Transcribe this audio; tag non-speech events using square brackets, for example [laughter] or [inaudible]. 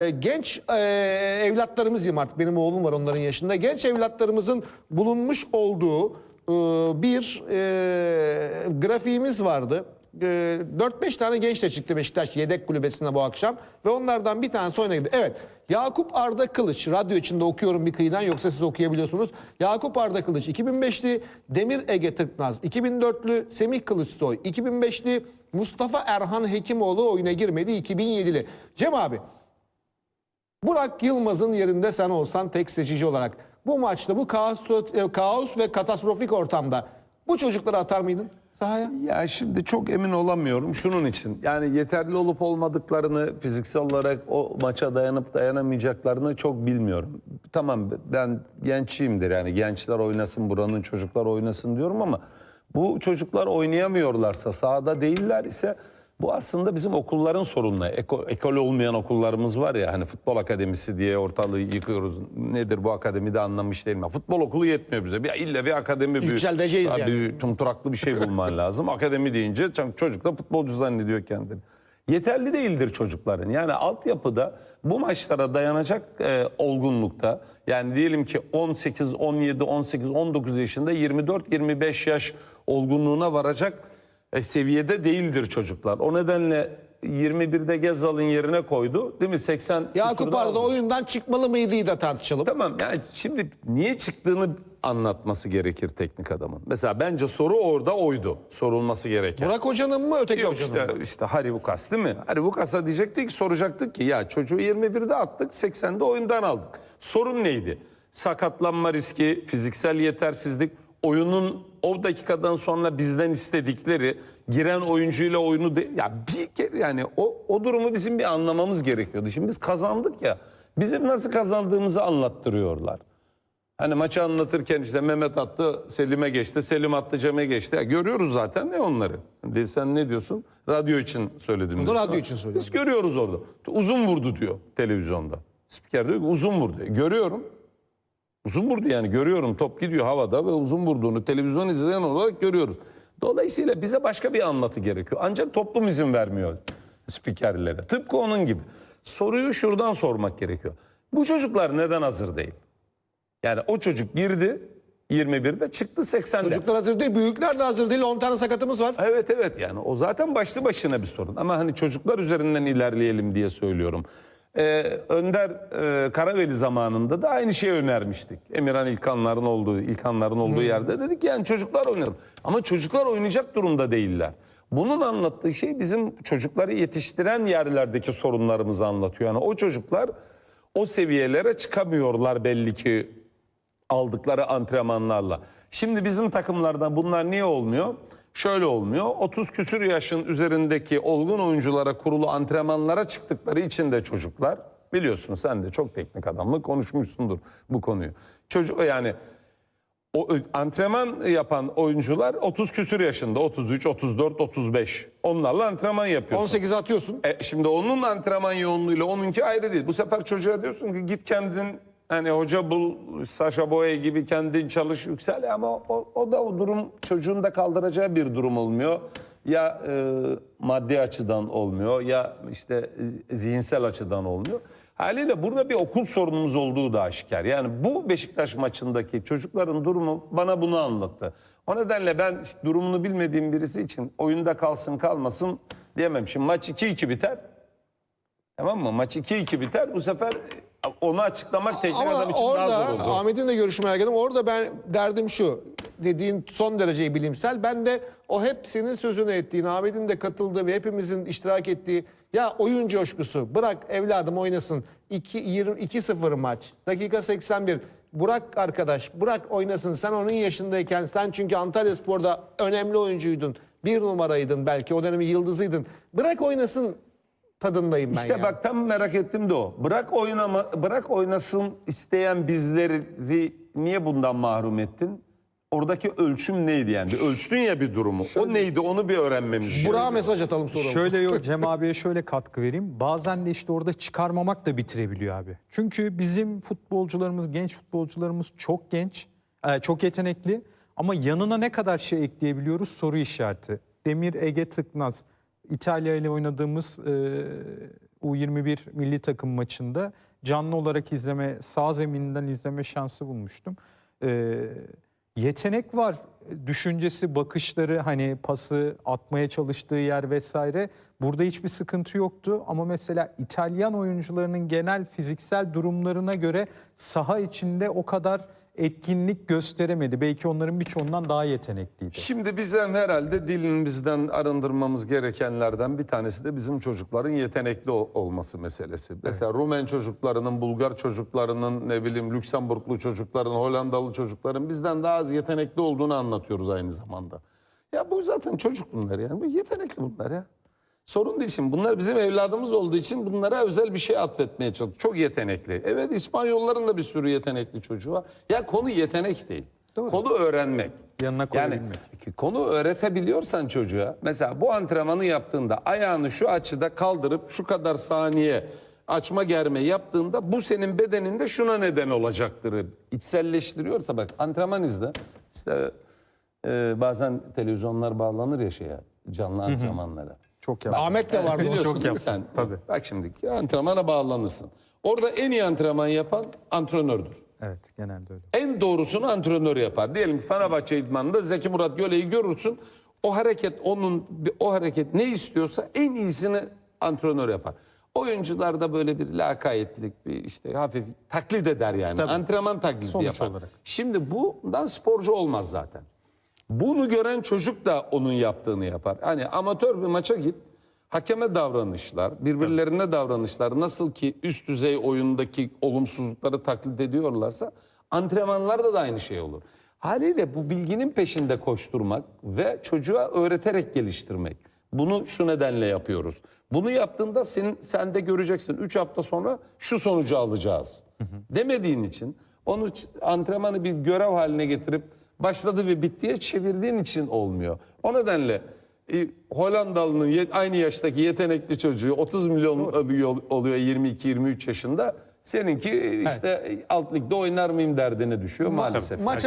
E, genç e, evlatlarımız diyeyim artık benim oğlum var onların yaşında. Genç evlatlarımızın bulunmuş olduğu e, bir e, grafiğimiz vardı. E, 4-5 tane genç de çıktı Beşiktaş yedek kulübesine bu akşam. Ve onlardan bir tanesi oyuna girdi. Evet Yakup Arda Kılıç, radyo içinde okuyorum bir kıyıdan yoksa siz okuyabiliyorsunuz. Yakup Arda Kılıç 2005'li, Demir Ege Tırknaz 2004'lü, Semih Kılıçsoy 2005'li, Mustafa Erhan Hekimoğlu oyuna girmedi 2007'li. Cem abi Burak Yılmaz'ın yerinde sen olsan tek seçici olarak bu maçta bu kaos, e, kaos ve katastrofik ortamda bu çocukları atar mıydın sahaya? Ya şimdi çok emin olamıyorum şunun için. Yani yeterli olup olmadıklarını fiziksel olarak o maça dayanıp dayanamayacaklarını çok bilmiyorum. Tamam ben gençiyimdir yani gençler oynasın buranın çocuklar oynasın diyorum ama bu çocuklar oynayamıyorlarsa sahada değiller ise bu aslında bizim okulların sorunları. Eko, ekol olmayan okullarımız var ya hani futbol akademisi diye ortalığı yıkıyoruz. Nedir bu akademide anlamış değilim. Ya Futbol okulu yetmiyor bize. Bir, illa bir akademi bir, Yükselteceğiz Tabii yani. bir tumturaklı bir şey bulman lazım. [laughs] Akademi deyince çocuk da futbolcu zannediyor kendini. Yeterli değildir çocukların. Yani altyapıda bu maçlara dayanacak e, olgunlukta yani diyelim ki 18, 17, 18, 19 yaşında 24, 25 yaş olgunluğuna varacak seviyede değildir çocuklar. O nedenle 21'de Gezal'ın yerine koydu. Değil mi? 80 Yakup Arda oyundan çıkmalı mıydı da tartışalım. Tamam yani şimdi niye çıktığını anlatması gerekir teknik adamın. Mesela bence soru orada oydu. Sorulması gereken. Burak Hoca'nın mı öteki Yok hocanın işte, mı? işte Harry Bukas değil mi? Harry Bukas'a diyecektik ki soracaktık ki ya çocuğu 21'de attık 80'de oyundan aldık. Sorun neydi? Sakatlanma riski, fiziksel yetersizlik, oyunun o dakikadan sonra bizden istedikleri giren oyuncuyla oyunu de, ya bir kere yani o, o durumu bizim bir anlamamız gerekiyordu. Şimdi biz kazandık ya bizim nasıl kazandığımızı anlattırıyorlar. Hani maçı anlatırken işte Mehmet attı, Selim'e geçti, Selim attı, Cem'e geçti. Ya görüyoruz zaten ne onları. De, sen ne diyorsun? Radyo için söyledim. Bunu radyo için söyledim. Biz görüyoruz orada. Uzun vurdu diyor televizyonda. Spiker diyor ki uzun vurdu. E, Görüyorum. Uzun vurdu yani görüyorum top gidiyor havada ve uzun vurduğunu televizyon izleyen olarak görüyoruz. Dolayısıyla bize başka bir anlatı gerekiyor. Ancak toplum izin vermiyor spikerlere. Tıpkı onun gibi. Soruyu şuradan sormak gerekiyor. Bu çocuklar neden hazır değil? Yani o çocuk girdi 21'de çıktı 80'de. Çocuklar hazır değil, büyükler de hazır değil. 10 tane sakatımız var. Evet evet yani o zaten başlı başına bir sorun. Ama hani çocuklar üzerinden ilerleyelim diye söylüyorum. Ee, Önder e, Karaveli zamanında da aynı şeyi önermiştik. Emirhan İlkanların olduğu, İlkanların olduğu yerde dedik yani çocuklar oynasın. Ama çocuklar oynayacak durumda değiller. Bunun anlattığı şey bizim çocukları yetiştiren yerlerdeki sorunlarımızı anlatıyor. Yani o çocuklar o seviyelere çıkamıyorlar belli ki aldıkları antrenmanlarla. Şimdi bizim takımlardan bunlar niye olmuyor? Şöyle olmuyor. 30 küsür yaşın üzerindeki olgun oyunculara kurulu antrenmanlara çıktıkları için de çocuklar biliyorsun sen de çok teknik adamla konuşmuşsundur bu konuyu. Çocuk yani o antrenman yapan oyuncular 30 küsür yaşında 33, 34, 35 onlarla antrenman yapıyorsun. 18'e atıyorsun. E, şimdi onun antrenman yoğunluğuyla onunki ayrı değil. Bu sefer çocuğa diyorsun ki git kendin hani hoca bul, Sasha Boye gibi kendin çalış yüksel ama o, o da o durum çocuğun da kaldıracağı bir durum olmuyor. Ya e, maddi açıdan olmuyor ya işte zihinsel açıdan olmuyor. Haliyle burada bir okul sorunumuz olduğu da aşikar. Yani bu Beşiktaş maçındaki çocukların durumu bana bunu anlattı. O nedenle ben işte durumunu bilmediğim birisi için oyunda kalsın kalmasın diyemem. Şimdi maç 2-2 biter. Tamam mı? Maç 2-2 biter. Bu sefer onu açıklamak teknik Ama adam için daha orada zor oldu. Ahmet'in de görüşü merak ediyorum. Orada ben derdim şu. Dediğin son derece bilimsel. Ben de o hep senin sözünü ettiğin, Ahmet'in de katıldığı ve hepimizin iştirak ettiği ya oyun coşkusu bırak evladım oynasın. 2 20 2-0 maç. Dakika 81. Burak arkadaş bırak oynasın. Sen onun yaşındayken sen çünkü Antalya Spor'da önemli oyuncuydun. Bir numaraydın belki o dönemin yıldızıydın. Bırak oynasın tadındayım ben İşte ya. bak tam merak ettim de o. Bırak oynama, bırak oynasın isteyen bizleri niye bundan mahrum ettin? Oradaki ölçüm neydi yani? Bir ölçtün ya bir durumu. O neydi onu bir öğrenmemiz gerekiyor. Burak'a mesaj atalım sonra. Şöyle yok [laughs] Cem abiye şöyle katkı vereyim. Bazen de işte orada çıkarmamak da bitirebiliyor abi. Çünkü bizim futbolcularımız, genç futbolcularımız çok genç, e, çok yetenekli. Ama yanına ne kadar şey ekleyebiliyoruz soru işareti. Demir Ege Tıknaz, İtalya ile oynadığımız e, U21 milli takım maçında canlı olarak izleme, sağ zemininden izleme şansı bulmuştum. Ee, yetenek var. Düşüncesi, bakışları, hani pası atmaya çalıştığı yer vesaire. Burada hiçbir sıkıntı yoktu ama mesela İtalyan oyuncularının genel fiziksel durumlarına göre saha içinde o kadar etkinlik gösteremedi. Belki onların birçoğundan daha yetenekliydi. Şimdi bizim herhalde dilimizden arındırmamız gerekenlerden bir tanesi de bizim çocukların yetenekli ol- olması meselesi. Mesela Rumen çocuklarının, Bulgar çocuklarının, ne bileyim Lüksemburglu çocukların, Hollandalı çocukların bizden daha az yetenekli olduğunu anlatıyoruz aynı zamanda. Ya bu zaten çocuk bunlar yani. Bu yetenekli bunlar ya. Sorun değil şimdi. Bunlar bizim evladımız olduğu için bunlara özel bir şey atfetmeye çalışıyoruz. Çok yetenekli. Evet İspanyolların da bir sürü yetenekli çocuğu var. Ya konu yetenek değil. Konu öğrenmek. Yanına Yani koyabilmek. ki konu öğretebiliyorsan çocuğa mesela bu antrenmanı yaptığında ayağını şu açıda kaldırıp şu kadar saniye açma germe yaptığında bu senin bedeninde şuna neden olacaktır. İçselleştiriyorsa bak antrenman izle. İşte e, bazen televizyonlar bağlanır ya şeye canlı antrenmanlara. Çok yaptı. Ahmet de vardı. o Biliyorsun çok değil mi sen? tabii. Bak şimdi antrenmana bağlanırsın. Orada en iyi antrenman yapan antrenördür. Evet genelde öyle. En doğrusunu antrenör yapar. Diyelim ki Fenerbahçe idmanında Zeki Murat Göle'yi görürsün. O hareket onun o hareket ne istiyorsa en iyisini antrenör yapar. Oyuncularda böyle bir lakayetlik, bir işte hafif taklit eder yani. Tabii. Antrenman taklidi Sonuç yapar. olarak. Şimdi bundan sporcu olmaz zaten. Bunu gören çocuk da onun yaptığını yapar. Hani amatör bir maça git. Hakeme davranışlar, birbirlerine davranışlar nasıl ki üst düzey oyundaki olumsuzlukları taklit ediyorlarsa antrenmanlarda da aynı şey olur. Haliyle bu bilginin peşinde koşturmak ve çocuğa öğreterek geliştirmek. Bunu şu nedenle yapıyoruz. Bunu yaptığında senin, sen de göreceksin 3 hafta sonra şu sonucu alacağız. Demediğin için onu antrenmanı bir görev haline getirip başladı ve bittiye çevirdiğin için olmuyor. O nedenle e, Hollandalı'nın aynı yaştaki yetenekli çocuğu 30 milyon oluyor- oluyor 22-23 yaşında. Seninki işte alt ligde oynar mıyım derdine düşüyor maalesef. Maça